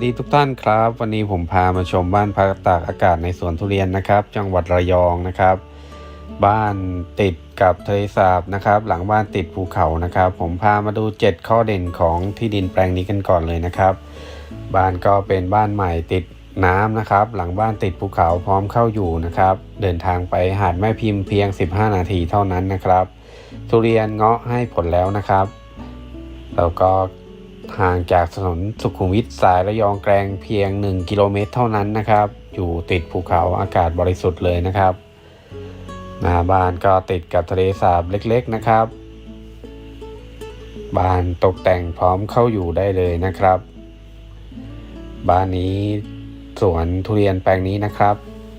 วัสดีทุกท่านครับ วันนี้ผมพามาชมบ้านพักตากอากาศในสวนทุเรียนนะครับ จังหวัดระยองนะครับ บ้านติดกับทะเลสาบนะครับ หลังบ้านติดภูเขานะครับ ผมพามาดู 7 ข้อเด่นของที่ดินแปลงนี้กันก่อนเลยนะครับ บ้านก็เป็นบ้านใหม่ติดน้ำนะครับ หลังบ้านติดภูเขาพร้อมเข้าอยู่นะครับ เดินทางไปหาดแม่พิมพ์เพียง 15 นาทีเท่านั้นนะครับ ทุเรียนเงาะให้ผลแล้วนะครับแล้วก็ ห่างจากถนนสุขุมวิทสายระยองแกลงเพียง 1 กิโลเมตรเท่านั้นนะครับ อยู่ติดภูเขาอากาศบริสุทธิ์เลยนะครับหน้าบ้านก็ติดกับทะเลสาบเล็กๆนะครับ บ้านตกแต่งพร้อมเข้าอยู่ได้เลยนะครับ บ้านนี้สวนทุเรียนแปลงนี้นะครับ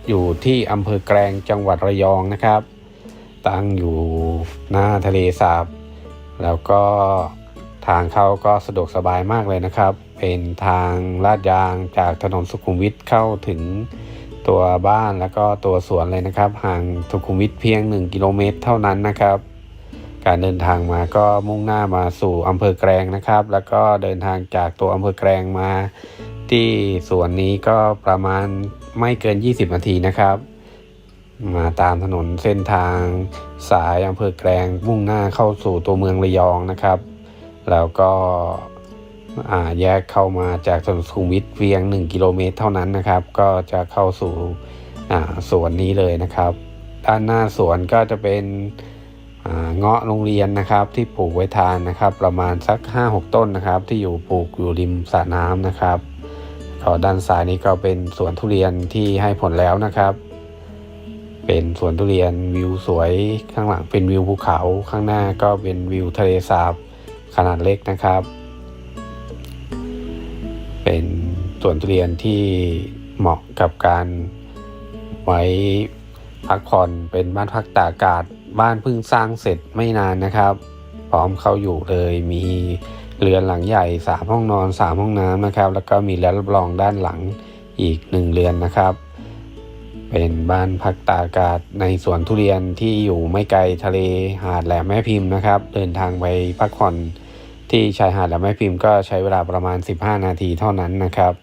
อยู่ที่อำเภอแกลงจังหวัดระยองนะครับ ตั้งอยู่หน้าทะเลสาบ แล้วก็ ทางเข้าก็สะดวกสบายมากเลยนะครับ เป็นทางลาดยางจากถนนสุขุมวิทเข้าถึงตัวบ้านแล้วก็ตัวสวนเลยนะครับ ห่างสุขุมวิทเพียง 1 กิโลเมตรเท่านั้นนะครับ การเดินทางมาก็มุ่งหน้ามาสู่อำเภอแกลงนะครับ แล้วก็เดินทางจากตัวอำเภอแกลงมา ที่สวนนี้ก็ประมาณไม่เกิน 20 นาทีนะครับ มาตามถนนเส้นทางสายอำเภอแกลงมุ่งหน้าเข้าสู่ตัวเมืองระยองนะครับ แล้วก็แยกเข้ามาจากถนนสุขุมวิทเพียง 1 กิโลเมตรเท่านั้นนะครับ ก็จะเข้าสู่สวนนี้เลยนะครับ ด้านหน้าสวนก็จะเป็นเงาะโรงเรียนนะครับที่ปลูกไว้ทานนะครับ ประมาณสัก 5-6 ต้นนะครับ ที่อยู่ปลูกอยู่ริมสระน้ำนะครับก็ด้านซ้ายนี้ก็เป็นสวนทุเรียนที่ให้ผลแล้วนะครับ เป็นสวนทุเรียนวิวสวยข้างหลังเป็นวิวภูเขาข้างหน้าก็เป็นวิวทะเลสาบ ขนาดเล็กนะครับ เป็นสวนทุเรียนที่เหมาะกับการไว้พักผ่อนเป็นบ้านพักตากอากาศบ้านเพิ่งสร้างเสร็จไม่นานนะครับ พร้อมเข้าอยู่เลยมีเรือนหลังใหญ่สามห้องนอนสามห้องน้ำนะครับ แล้วก็มีเรือนรับรองด้านหลังอีกหนึ่งเรือนนะครับ เป็นบ้านพักตากอากาศในสวนทุเรียนที่อยู่ไม่ไกลทะเลหาดแหลมแม่พิมพ์นะครับ เดินทางไปพักผ่อนที่ชายหาดแหลมแม่พิมพ์ก็ใช้เวลาประมาณ 15 นาทีเท่านั้นนะครับ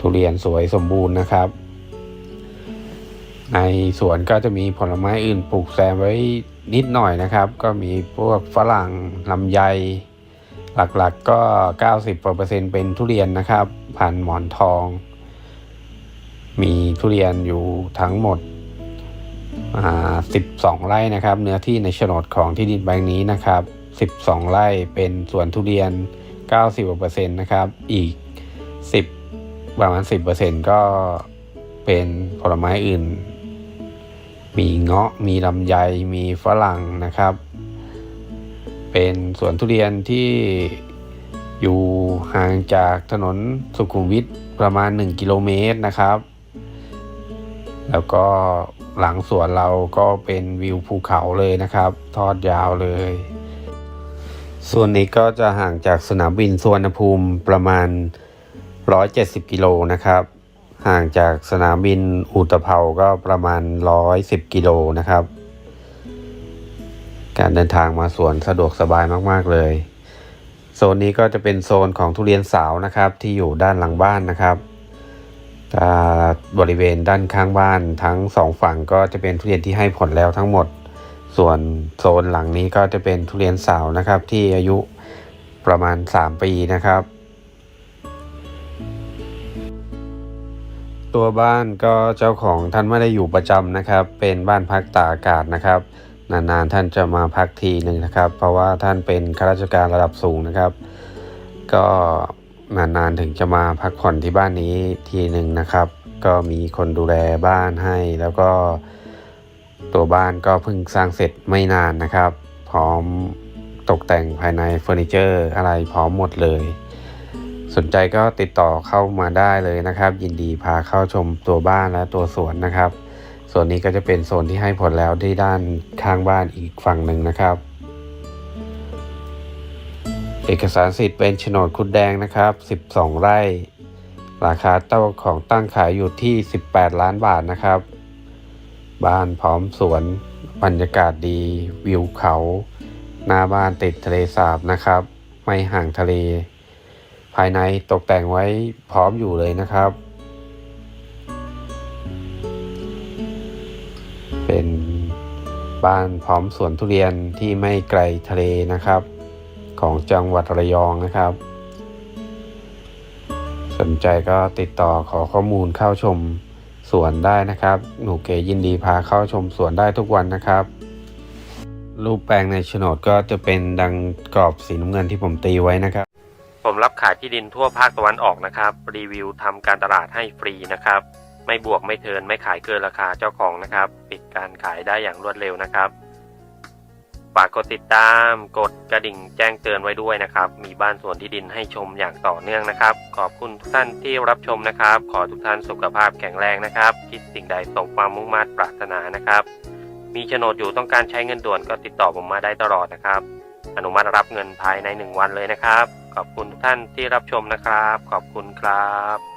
ทุเรียนสวยสมบูรณ์นะครับ ในสวนก็จะมีผลไม้อื่นปลูกแซมไว้นิดหน่อยนะครับ ก็มีพวกฝรั่งลำไย หลักๆก็90%เป็นทุเรียนนะครับ พันหมอนทอง มีทุเรียนอยู่ทั้งหมด 12 ไร่นะครับ เนื้อที่ในโฉนดของที่ดินแปลงนี้นะครับ 12 ไร่เป็นสวนทุเรียน 90%นะครับ อีก 10 ประมาณ 10%ก็เป็นผลไม้อื่น มีเงาะ มีลำไย มีฝรั่งนะครับ เป็นสวนทุเรียนที่อยู่ห่างจากถนนสุขุมวิทประมาณ 1 กิโลเมตรนะครับ แล้วก็หลังสวนเราก็เป็นวิวภูเขาเลยนะครับ ทอดยาวเลย ส่วนนี้ก็จะห่างจากสนามบินสุวรรณภูมิประมาณ 170 กิโลนะครับ ห่างจากสนามบินอุตภเปาก็ประมาณ 110 กิโลนะครับ การเดินทางมาสวนสะดวกสบายมากๆเลยโซนนี้ก็จะเป็นโซนของทุเรียนสาวนะครับที่อยู่ด้านหลังบ้านนะครับ บริเวณด้านข้างบ้านทั้งสองฝั่งก็จะเป็นทุเรียนที่ให้ผลแล้วทั้งหมด ส่วนโซนหลังนี้ก็จะเป็นทุเรียนสาวนะครับ ที่อายุประมาณ 3 ปีนะครับ ตัวบ้านก็เจ้าของท่านไม่ได้อยู่ประจำนะครับ เป็นบ้านพักตากอากาศนะครับ นานๆท่านจะมาพักทีหนึ่งนะครับ เพราะว่าท่านเป็นข้าราชการระดับสูงนะครับ ก็ นานๆถึงจะมาพักผ่อนที่บ้านนี้ทีหนึ่งนะครับ ก็มีคนดูแลบ้านให้ แล้วก็ตัวบ้านก็เพิ่งสร้างเสร็จไม่นานนะครับ พร้อมตกแต่งภายในเฟอร์นิเจอร์อะไรพร้อมหมดเลย สนใจก็ติดต่อเข้ามาได้เลยนะครับ ยินดีพาเข้าชมตัวบ้านและตัวสวนนะครับส่วนนี้ก็จะเป็นโซนที่ให้ผลแล้วที่ด้านข้างบ้านอีกฝั่งหนึ่งนะครับ เอกสารสิทธิ์เป็นโฉนดคุดแดงนะครับ 12 ไร่ ราคาเต้าของตั้งขายอยู่ที่ 18 ล้านบาทนะครับ บ้านพร้อมสวนบรรยากาศดีวิวเขา หน้าบ้านติดทะเลสาบนะครับ ไม่ห่างทะเล ภายในตกแต่งไว้พร้อมอยู่เลยนะครับ เป็นบ้านพร้อมสวนทุเรียนที่ไม่ไกลทะเลนะครับ ของจังหวัดระยองนะครับ สนใจก็ติดต่อขอข้อมูลเข้าชมสวนได้นะครับ หนูเก๋ยินดีพาเข้าชมสวนได้ทุกวันนะครับ รูปแปลงในโฉนดก็จะเป็นดังกรอบสีน้ำเงินที่ผมตีไว้นะครับ ผมรับขายที่ดินทั่วภาคตะวันออกนะครับ รีวิวทำการตลาดให้ฟรีนะครับ ไม่บวกไม่เทินไม่ขายเกินราคาเจ้าของนะครับ ปิดการขายได้อย่างรวดเร็วนะครับ ฝากกดติดตาม กดกระดิ่งแจ้งเตือนไว้ด้วยนะครับ มีบ้านสวนที่ดินให้ชมอย่างต่อเนื่องนะครับ ขอบคุณทุกท่านที่รับชมนะครับ ขอทุกท่านสุขภาพแข็งแรงนะครับ คิดสิ่งใดสมความมุ่งมั่นปรารถนานะครับ มีโฉนดอยู่ต้องการใช้เงินด่วนก็ติดต่อผมมาได้ตลอดนะครับ อนุมัติรับเงินภายใน 1 วันเลยนะครับ ขอบคุณทุกท่านที่รับชมนะครับ ขอบคุณครับ